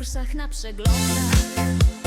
kursach, na przeglądach.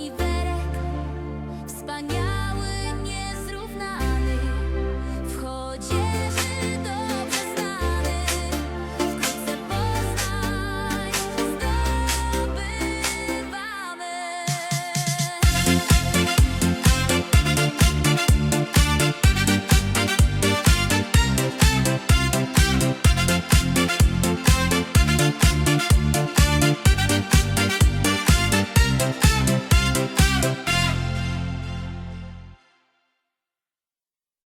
You.